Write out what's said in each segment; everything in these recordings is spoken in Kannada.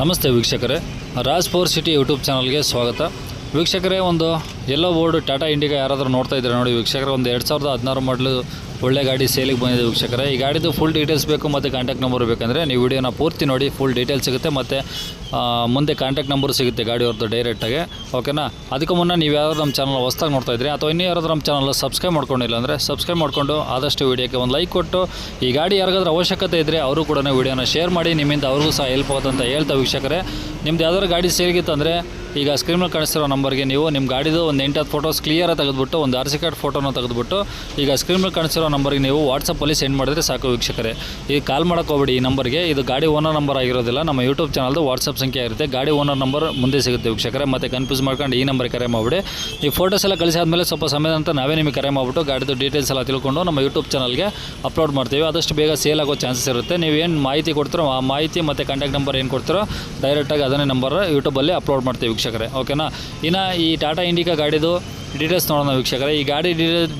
ನಮಸ್ತೆ ವೀಕ್ಷಕರೇ. ರಾಜ್ ಫೋರ್ ಸಿಟಿ ಯೂಟ್ಯೂಬ್ ಚಾನಲ್ಗೆ ಸ್ವಾಗತ. ವೀಕ್ಷಕರೇ, ಒಂದು ಎಲ್ಲೋ ಬೋರ್ಡ್ ಟಾಟಾ ಇಂಡಿಗಾ ಯಾರಾದರೂ ನೋಡ್ತಾ ಇದ್ದಾರೆ ನೋಡಿ ವೀಕ್ಷಕರೇ, ಒಂದು ಎರಡು ಸಾವಿರದ ಹದಿನಾರು ಮಾಡಲು ಒಳ್ಳೆ ಗಾಡಿ ಸೇಲಿಗೆ ಬಂದಿದೆ ವೀಕ್ಷಕರೇ. ಈ ಗಾಡಿದು ಫುಲ್ ಡೀಟೇಲ್ಸ್ ಬೇಕು ಮತ್ತು ಕಾಂಟ್ಯಾಕ್ಟ್ ನಂಬರ್ ಬೇಕಂದರೆ ನೀವು ವಿಡಿಯೋನ ಪೂರ್ತಿ ನೋಡಿ ಫುಲ್ ಡೀಟೇಲ್ಸ್ ಸಿಗುತ್ತೆ ಮತ್ತು ಮುಂದೆ ಕಾಂಟ್ಯಾಕ್ಟ್ ನಂಬರ್ ಸಿಗುತ್ತೆ ಗಾಡಿಯವ್ರದ್ದು ಡೈರೆಕ್ಟಾಗಿ ಓಕೆನಾ ಅದಕ್ಕೂ ಮುನ್ನ ನೀವು ಯಾರು ನಮ್ಮ ಚಾನಲ್ ಹೊಸ್ದಾಗಿ ನೋಡ್ತಾ ಇದ್ರಿ ಅಥವಾ ಇನ್ನೂ ಯಾರಾದ್ರೂ ನಮ್ಮ ಚಾನಲ್ ಸಬ್ಸ್ಕ್ರೈಬ್ ಮಾಡ್ಕೊಂಡಿಲ್ಲ ಅಂದರೆ ಸಬ್ಸ್ಕ್ರೈಬ್ ಮಾಡಿಕೊಂಡು ಆದಷ್ಟು ವೀಡಿಯೋಕ್ಕೆ ಒಂದು ಲೈಕ್ ಕೊಟ್ಟು, ಈ ಗಾಡಿ ಯಾರಿಗಾದ್ರೂ ಅವಶ್ಯಕತೆ ಇದ್ದರೆ ಅವರು ಕೂಡ ವಿಡಿಯೋನ ಶೇರ್ ಮಾಡಿ, ನಿಮ್ಮಿಂದ ಅವ್ರಿಗೂ ಸಹ ಹೆಲ್ಪ್ ಆಗುತ್ತೆ ಅಂತ ಹೇಳ್ತಾ ವೀಕ್ಷಕರೇ. ನಿಮ್ದು ಯಾವ್ದಾದ್ರು ಗಾಡಿ ಸೇರಿಗಿತ್ತಂದರೆ ಈಗ ಸ್ಕ್ರೀನಲ್ಲಿ ಕಾಣಿಸ್ತಿರೋ ನಂಬರ್ಗೆ ನೀವು ನಿಮ್ಮ ಗಾಡಿದು ಒಂದು ಎಂಟತ್ತು ಫೋಟೋಸ್ ಕ್ಲಿಯರಾಗಿ ತೆಗೆದುಬಿಟ್ಟು, ಒಂದು ಆರ್ ಸಿ ಕಾರ್ಡ್ ಫೋಟೋನ ತೆಗೆದುಬಿಟ್ಟು, ಈಗ ಸ್ಕ್ರೀನಲ್ಲಿ ಕಾಣಿಸ್ತಿರೋ ನಂಬರ್ಗೆ ನೀವು ವಾಟ್ಸಪ್ಪಲ್ಲಿ ಸೆಂಡ್ ಮಾಡಿದ್ರೆ ಸಾಕು ವೀಕ್ಷಕರೇ. ಈಗ ಕಾಲ್ ಹೋಗ್ಬೇಡಿ ಈ ನಂಬರ್ಗೆ. ಇದು ಗಾಡಿ ಓನರ್ ನಂಬರ್ ಆಗಿರೋದಿಲ್ಲ. ನಮ್ಮ ಯೂಟ್ಯೂಬ್ ಚಾನಲ್ದು ವಾಟ್ಸಪ್ ಸಂಖ್ಯೆ ಇರುತ್ತೆ. ಗಾಡಿ ಓನರ್ ನಂಬರ್ ಮುಂದೆ ಸಿಗುತ್ತೆ ವೀಕ್ಷಕರೇ. ಮತ್ತೆ ಕನ್ಫ್ಯೂಸ್ ಮಾಡ್ಕೊಂಡು ಈ ನಂಬರ್ ಕರೆ ಮಾಡಿಬಿಡಿ. ಈ ಫೋಟೋಸ್ ಎಲ್ಲ ಕಳಿಸಿ ಆದಮೇಲೆ ಸ್ವಲ್ಪ ಸಮಯದ ಅಂತ ನಾವೇ ನಿಮಗೆ ಕರೆ ಮಾಡಿಬಿಟ್ಟು ಗಾಡಿದು ಡೀಟೇಲ್ಸ್ ಎಲ್ಲ ತಿಳ್ಕೊಂಡು ನಮ್ಮ ಯೂಟ್ಯೂಬ್ ಚಾನಲ್ಗೆ ಅಪ್ಲೋಡ್ ಮಾಡ್ತೀವಿ. ಆದಷ್ಟು ಬೇಗ ಸೇಲ್ ಆಗೋ ಚಾನ್ಸಸ್ ಇರುತ್ತೆ. ನೀವು ಏನು ಮಾಹಿತಿ ಕೊಡ್ತೀರೋ, ಆ ಮಾಹಿತಿ ಮತ್ತು ಕಾಂಟ್ಯಾಕ್ಟ್ ನಂಬರ್ ಏನು ಕೊಡ್ತೀರೋ ಡೈರೆಕ್ಟಾಗಿ ಅದನ್ನೇ ನಂಬರ್ ಯೂಟ್ಯೂಬಲ್ಲಿ ಅಪ್ಲೋಡ್ ಮಾಡ್ತೀವಿ ವೀಕ್ಷಕರೇ. ಓಕೆನಾ ಇನ್ನು ಈ ಟಾಟಾ ಇಂಡಿಕಾ ಗಾಡಿದು ಡೀಟೇಲ್ಸ್ ನೋಡೋಣ ವೀಕ್ಷಕರೇ. ಈ ಗಾಡಿ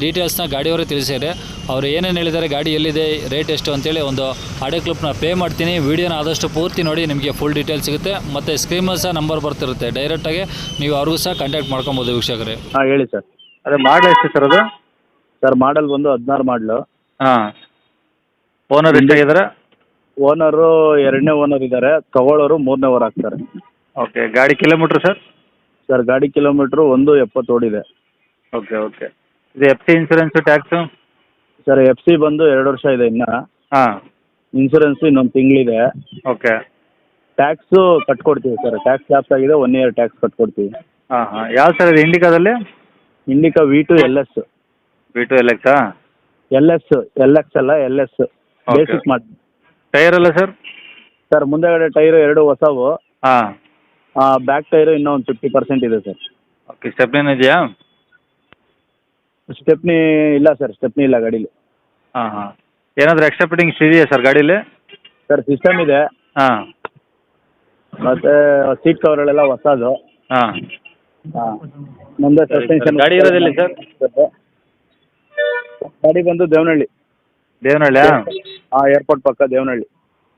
ಡೀಟೇಲ್ಸ್ನ ಗಾಡಿಯವರೇ ತಿಳಿಸಿದ್ದಾರೆ ಅವರು ಏನೇನು ಹೇಳಿದ್ದಾರೆ ಗಾಡಿ ಎಲ್ಲಿದೆ ರೇಟ್ ಎಷ್ಟು ಅಂತೇಳಿ ಒಂದು ಆಡಿಯೋ ಕ್ಲಿಪ್ನ ಪೇ ಮಾಡ್ತೀನಿ. ವೀಡಿಯೋನ ಆದಷ್ಟು ಪೂರ್ತಿ ನೋಡಿ ನಿಮಗೆ ಫುಲ್ ಡೀಟೇಲ್ಸ್ ಸಿಗುತ್ತೆ. ಮತ್ತು ಸ್ಕ್ರೀನಲ್ಲಿ ಸಹ ನಂಬರ್ ಬರ್ತಿರುತ್ತೆ. ಡೈರೆಕ್ಟಾಗಿ ನೀವು ಅವ್ರಿಗೂ ಸಹ ಕಾಂಟ್ಯಾಕ್ಟ್ ಮಾಡ್ಕೊಬೋದು ವೀಕ್ಷಕರೇ. ಹಾಂ ಹೇಳಿ ಸರ್ ಅದೇ ಮಾಡಲ್ ಎಷ್ಟು ಸರ್ ಅದು? ಸರ್ ಮಾಡಲ್ ಬಂದು ಹದಿನಾರು ಮಾಡಲು ಹಾಂ. ಓನರ್ ಎಷ್ಟಾಗಿದ್ದಾರೆ ಓನರು ಎರಡನೇ ಓನರ್ ಇದ್ದಾರೆ. ತಗೊಳ್ಳೋರು ಮೂರನೇ ಓರ್ ಆಗ್ತಾರೆ. ಓಕೆ ಗಾಡಿ ಕಿಲೋಮೀಟ್ರ್ ಸರ್ ಸರ್ ಗಾಡಿ ಕಿಲೋಮೀಟ್ರು ಒಂದು ಎಪ್ಪತ್ತು ಓಡಿದೆ ಓಕೆ ಓಕೆ ಇದು F C insurance tax sir F C ಬಂದು ಎರಡು ವರ್ಷ ಇದೆ ಇನ್ನ. ಹಾಂ. ಇನ್ಸೂರೆನ್ಸ್ ಇನ್ನೊಂದು ತಿಂಗಳಿದೆ. ಓಕೆ ಟ್ಯಾಕ್ಸು ಕಟ್ಕೊಡ್ತೀವಿ ಸರ್. ಟ್ಯಾಕ್ಸ್ ಲ್ಯಾಪ್ಸ್ ಆಗಿದೆ ಒನ್ ಇಯರ್ ಟ್ಯಾಕ್ಸ್ ಕಟ್ಕೊಡ್ತೀವಿ. ಹಾಂ ಹಾಂ. ಯಾವ ಸರ್ ಇದು ಇಂಡಿಕಾದಲ್ಲಿ Indica V two L S V two L X L S L X ಅಲ್ಲ ಎಲ್ ಎಸ್ Okay. ಬೇಸಿಕ್ ಮಾಡಿ ಟೈರ್ ಅಲ್ಲ ಸರ್? ಸರ್ ಮುಂದೆಗಡೆ ಟೈರ್ ಎರಡು ಹೊಸವು. ಹಾಂ. ಬ್ಯಾಕ್ ಟೈರು ಇನ್ನೂ ಒಂದು ಫಿಫ್ಟಿ ಪರ್ಸೆಂಟ್ ಇದೆ ಸರ್. ಓಕೆ ಸ್ಟೆಪ್ನೇನು ಇದೆಯಾ? ಸ್ಟೆಪ್ನಿ ಇಲ್ಲ ಸರ್ ಸ್ಟೆಪ್ನಿ ಇಲ್ಲ ಗಾಡೀಲಿ. ಹಾಂ ಹಾಂ. ಏನಾದರೂ ಎಕ್ಸ್ಟ್ರಾ ಫಿಟ್ಟಿಂಗ್ಸ್ ಇದೆಯಾ ಸರ್ ಗಾಡೀಲಿ? ಸರ್ ಸಿಸ್ಟಮ್ ಇದೆ. ಹಾಂ. ಮತ್ತೆ ಸೀಟ್ ಕವರ್ಗಳೆಲ್ಲ ಹೊಸದು. ಹಾಂ. ಹಾಂ. ಮುಂದೆ ಸಸ್ಪೆನ್ಷನ್ ಗಾಡಿ ಇರೋದಿಲ್ಲ ಸರ್? ಗಾಡಿ ಬಂದು ದೇವನಹಳ್ಳಿ. ದೇವನಹಳ್ಳಿ ಹಾಂ ಏರ್ಪೋರ್ಟ್ ಪಕ್ಕ ದೇವನಹಳ್ಳಿ.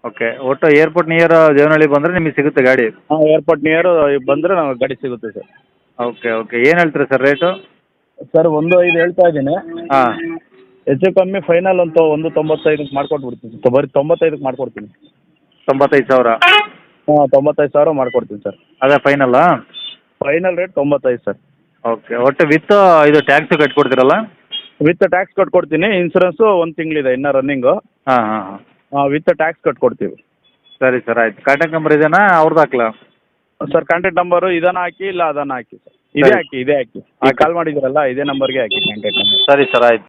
ಓಕೆ ಒಟ್ಟು ಏರ್ಪೋರ್ಟ್ ನಿಯರ್ ದೇವನಹಳ್ಳಿ ಬಂದರೆ ನಿಮಗೆ ಸಿಗುತ್ತೆ ಗಾಡಿ? ಹಾಂ ಏರ್ಪೋರ್ಟ್ ನಿಯರ್ ಬಂದರೆ ನಾವು ಗಾಡಿ ಸಿಗುತ್ತೆ ಸರ್ ಓಕೆ ಓಕೆ ಏನು ಹೇಳ್ತೀರಾ ಸರ್ ರೇಟು ಸರ್ ಒಂದು ಐದು ಹೇಳ್ತಾ ಇದ್ದೀನಿ. ಹಾಂ. ಹೆಚ್ಚು ಕಮ್ಮಿ ಫೈನಲ್ ಅಂತ ಒಂದು ತೊಂಬತ್ತೈದಕ್ಕೆ ಮಾಡ್ಕೊಟ್ಬಿಡ್ತೀನಿ ಬರಿ ಬರೀ ತೊಂಬತ್ತೈದಕ್ಕೆ ಮಾಡ್ಕೊಡ್ತೀನಿ. ತೊಂಬತ್ತೈದು ಸಾವಿರ? ಹಾಂ ತೊಂಬತ್ತೈದು ಸಾವಿರ ಮಾಡ್ಕೊಡ್ತೀನಿ ಸರ್. ಅದೇ ಫೈನಲ್ಲಾ ಫೈನಲ್ ರೇಟ್ ತೊಂಬತ್ತೈದು ಸರ್. ಓಕೆ. ಒಟ್ಟು ವಿತ್ ಇದು ಟ್ಯಾಕ್ಸ್ ಕಟ್ಕೊಡ್ತೀರಲ್ಲ? ವಿತ್ ಟ್ಯಾಕ್ಸ್ ಕಟ್ಕೊಡ್ತೀನಿ. ಇನ್ಸೂರೆನ್ಸು ಒಂದು ತಿಂಗಳಿದೆ ಇನ್ನೂ ರನ್ನಿಂಗು ಹಾಂ ಹಾಂ ಹಾಂ. ವಿತ್ ಟ್ಯಾಕ್ಸ್ ಕಟ್ಕೊಡ್ತೀವಿ. ಸರಿ ಸರ್ ಆಯ್ತು. ಕಾಂಟ್ಯಾಕ್ಟ್ ನಂಬರ್ ಇದೇನಾ? ಅವ್ರದ್ದು ಹಾಕ್ಲಾ? ಸರ್ ಕಾಂಟ್ಯಾಕ್ಟ್ ನಂಬರು ಇದನ್ನ ಹಾಕಿ ಇಲ್ಲ ಅದನ್ನ ಹಾಕಿ ಸರ್. ಇದೇ. ಹಾಕಿ ಇದೇ ಹಾಕಿ ಹಾಕಿ. ಕಾಲ್ ಮಾಡಿದ್ರಲ್ಲ ಇದೇ ನಂಬರ್ಗೆ ಹಾಕಿ ಕಾಂಟ್ಯಾಕ್ಟ್ ನಂಬರ್ ಸರಿ ಸರ್ ಆಯ್ತು